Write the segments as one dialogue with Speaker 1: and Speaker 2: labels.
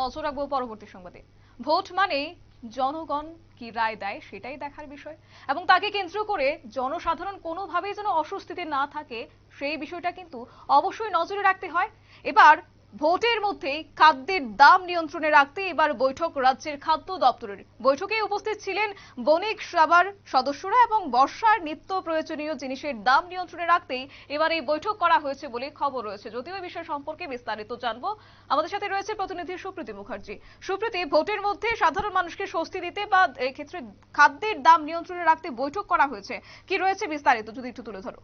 Speaker 1: নজর রাখব পরবর্তী সংবাদে। ভোট মানে জনগণ কি রায় দেয় সেটাই দেখার বিষয়। এবং তাকে কেন্দ্র করে জনসাধারণ কোনোভাবেই যেন অস্বস্তিতে না থাকে, সেই বিষয়টা কিন্তু অবশ্যই নজরে রাখতে হয়। এবার ভোটের মধ্যেই খাদ্যের দাম নিয়ন্ত্রণে রাখতে এবার বৈঠক রাজ্যের খাদ্য দপ্তরের। বৈঠকে উপস্থিত ছিলেন বণিক সভার সদস্যরা এবং বর্ষার নিত্য প্রয়োজনীয় জিনিসের দাম নিয়ন্ত্রণে রাখতেই এবার এই বৈঠক করা হয়েছে বলে খবর রয়েছে। যদিও এই বিষয় সম্পর্কে বিস্তারিত জানব। আমাদের সাথে রয়েছে প্রতিনিধি সুপ্রীতি মুখার্জি। সুপ্রীতি, ভোটের মধ্যে সাধারণ মানুষকে স্বস্তি দিতে বা এক্ষেত্রে খাদ্যের দাম নিয়ন্ত্রণে রাখতে বৈঠক করা হয়েছে। কি রয়েছে বিস্তারিত যদি একটু তুলে ধরো।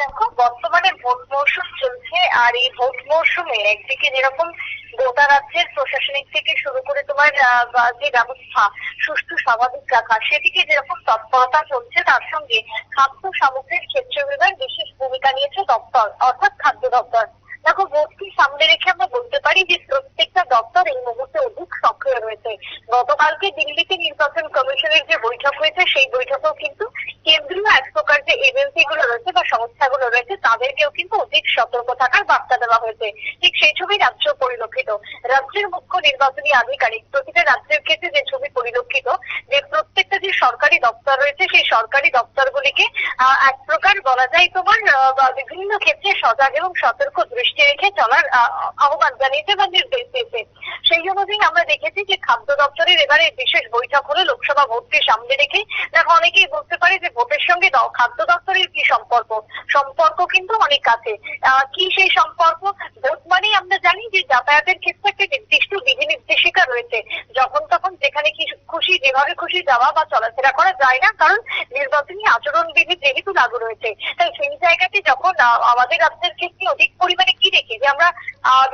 Speaker 2: দেখো, বর্তমানে ভোট মৌসুম চলছে, আর এই ভোট মৌসুমে একদিকে যেরকম গোটা রাজ্যের প্রশাসনিক থেকে শুরু করে তোমার যে ব্যবস্থা, সুষ্ঠু স্বাভাবিক রাখা, সেদিকে যেরকম তৎপরতা চলছে, তার সঙ্গে খাদ্য সামগ্রীর ক্ষেত্রে এবার বিশেষ ভূমিকা নিয়েছে দপ্তর, অর্থাৎ খাদ্য দপ্তর। দেখো, ভোটকে সামনে রেখে আমরা বলতে পারি যে প্রত্যেকটা দপ্তর এই মুহূর্তে অধিক সক্রিয় রয়েছে। গতকালকে দিল্লিতে নির্বাচন কমিশনের যে বৈঠক হয়েছে, সেই বৈঠকেও কিন্তু কেন্দ্রীয় যে এজেন্সি গুলো রয়েছে বা সংস্থাগুলো রয়েছে তাদেরকেও কিন্তু অধিক সতর্ক থাকার বার্তা দেওয়া হয়েছে। ঠিক সেই ছবি রাজ্য পরিলক্ষিত। রাজ্যের মুখ্য নির্বাচনী আধিকারিক প্রতিটা রাজ্যের ক্ষেত্রে যে ছবি পরিলক্ষিত যে প্রত্যেকটা যে সরকারি দপ্তর রয়েছে সেই সরকারি দপ্তরগুলিকে এক প্রকার বলা যায় তোমার বিভিন্ন ক্ষেত্রে সজাগ এবং সতর্ক দৃষ্টি রেখে চলার আহ, আহ্বান জানিয়েছে বা নির্দেশ দিয়েছে। সেই অনুযায়ী আমরা দেখেছি যে খাদ্য দপ্তরের এবারে বিশেষ বৈঠক হলো লোকসভা ভোটকে সামনে রেখে। দেখো, অনেকেই বলতে পারে যে ভোটের সঙ্গে খাদ্য দপ্তরের কি সম্পর্ক? সম্পর্ক কিন্তু অনেক কাছে কি সেই সম্পর্ক? ভোট মানেই আমরা জানি যে যাতায়াতের ক্ষেত্রে একটা নির্দিষ্ট বিধি নির্দেশিকা রয়েছে। যখন তখন যেখানে কি খুশি, যেভাবে খুশি যাওয়া বা চলাফেরা করা যায় না, কারণ নির্বাচনী আচরণ বিধি যেহেতু লাগু রয়েছে। তাই সেই জায়গাতে যখন আমাদের রাজ্যের ক্ষেত্রে অধিক পরিমাণে কি দেখি? যে আমরা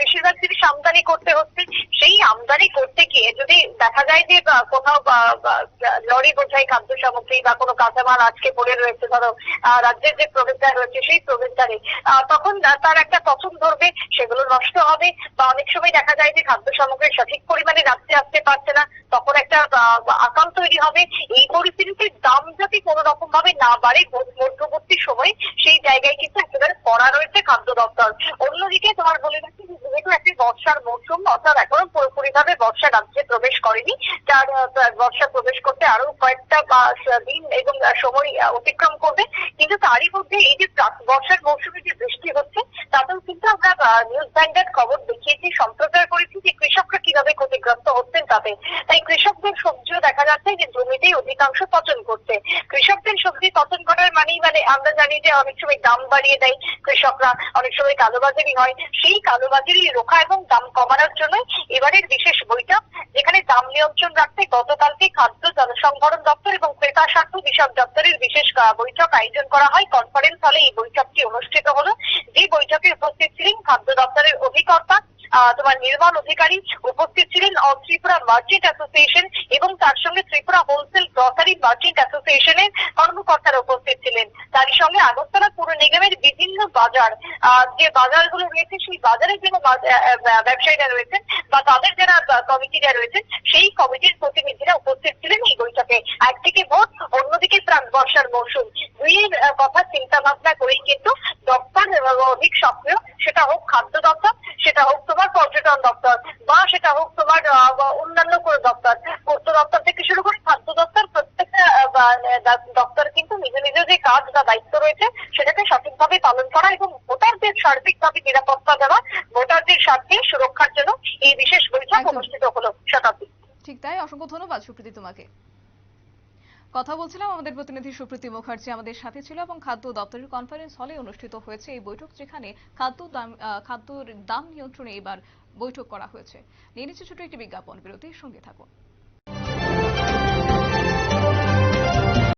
Speaker 2: বেশিরভাগ জিনিস আমদানি করতে হচ্ছে। সেই আমদানি করতে গিয়ে যদি দেখা যায় যে কোথাও লরি বোঝাই খাদ্য সামগ্রী বা কোনো কাঁচামাল আজকে পড়ে রয়েছে, ধরো রাজ্যের যে প্রবেশদ্বার রয়েছে, সেই প্রবেশদ্বারে তখন তার একটা পছন্দ ধরবে, সেগুলো নষ্ট হবে বা অনেক সময় দেখা যায় যে খাদ্য সামগ্রী সঠিক পরিমাণে রাজ্যে আসতে পারছে না, তখন একটা আকাম তৈরি হবে। এই পরিস্থিতিতে দাম যাতে কোনো রকম ভাবে না বাড়ে, মধ্যবর্তী সময়ে সেই জায়গায় কিন্তু একেবারে পড়া রয়েছে খাদ্য দপ্তর। অন্যদিকে তোমার বলে রাখি যেহেতু একটি বর্ষার মৌসুম, অর্থাৎ এখনও পুরোপুরি ভাবে বর্ষা রাজ্যে প্রবেশ করেনি তার বর্ষা প্রবেশ করতে আরও কয়েকটা দিন এবং সময় অতিক্রম করবে। কিন্তু তারই মধ্যে এই যে বর্ষার মৌসুমে যে বৃষ্টি হচ্ছে, তাতেও কিন্তু আমরা নিউজ ব্যাংকের খবর দেখিয়েছি, সম্প্রচার করেছি যে কৃষকরা কীভাবে ক্ষতিগ্রস্ত হচ্ছেন তাতে। তাই কৃষকদের সবজিও দেখা যাচ্ছে যে জমিতেই অধিকাংশ পচন করছে। কৃষকদের সবজি পচন মানেই মানে আমরা জানি যে অনেক সময় দাম বাড়িয়ে দেয় কৃষকরা, অনেক সময় কালোবাজারি হয়। সেই কালোবাজারি রোখা এবং দাম কমানোর জন্য এবারের বিশেষ বৈঠক, যেখানে দাম নিয়ন্ত্রণ রাখতে গতকালকে খাদ্য জনসংভরণ দপ্তর এবং ক্রেতা স্বার্থ বিষয়ক দপ্তরের বিশেষ বৈঠক আয়োজন করা হয়। কনফারেন্স হলে এই বৈঠকটি অনুষ্ঠিত হলো। যে বৈঠকে উপস্থিত ছিলেন খাদ্য দপ্তরের অধিকর্তা তোমার নির্মাণ অধিকারী উপস্থিত ছিলেন ত্রিপুরা মার্চেন্ট অ্যাসোসিয়েশন এবং তার সঙ্গে ত্রিপুরা হোলসেল গ্রসারি মার্চেন্ট অ্যাসোসিয়েশনের কর্মকর্তারা উপস্থিত ছিলেন। তারই সঙ্গে আগরতলা পুর নিগমের বিভিন্ন বাজার যে বাজারগুলো রয়েছে সেই বাজারের আহ, ব্যবসায়ীরা রয়েছেন বা তাদের যারা কমিটিরা রয়েছেন সেই কমিটির প্রতিনিধিরা উপস্থিত ছিলেন এই বৈঠকে। একদিকে ভোট অন্যদিকে প্রাণ বর্ষার মৌসুম। দুইয়ের কথা চিন্তা ভাবনা করেই কিন্তু দপ্তর অধিক সক্রিয়। সেটা হোক খাদ্য দপ্তর সেটা হোক তোমার পর্যটন দপ্তর বা সেটা হোক তোমার আহ, বা অন্যান্য কোনো দপ্তর পূর্ত দপ্তর থেকে শুরু করে খাদ্য দপ্তর প্রত্যেকটা আহ, বা, আহ, দ- দপ্তর কিন্তু নিজ নিজ যে কাজ বা দায়িত্ব রয়েছে সেটাকে সঠিকভাবে পালন করা এবং ভোটারদের সার্বিকভাবে নিরাপত্তা দেওয়া ভোটারদের স্বার্থে সুরক্ষার জন্য এই বিশেষ বৈঠক অনুষ্ঠিত হলো শতাব্দী
Speaker 1: ঠিক তাই অসংখ্য ধন্যবাদ সুপ্রীতি তোমাকে। কথা বলছিলাম আমাদের প্রতিনিধি সুপ্রীতি মুখার্জি আমাদের সাথে ছিল এবং খাদ্য দপ্তরের কনফারেন্স হলে অনুষ্ঠিত হয়েছে এই বৈঠক যেখানে খাদ্য দাম খাদ্যর দাম নিয়ন্ত্রণে এবার বৈঠক করা হয়েছে। নিয়ে নিচ্ছে ছোট একটি বিজ্ঞাপন বিরতির সঙ্গে থাকুন।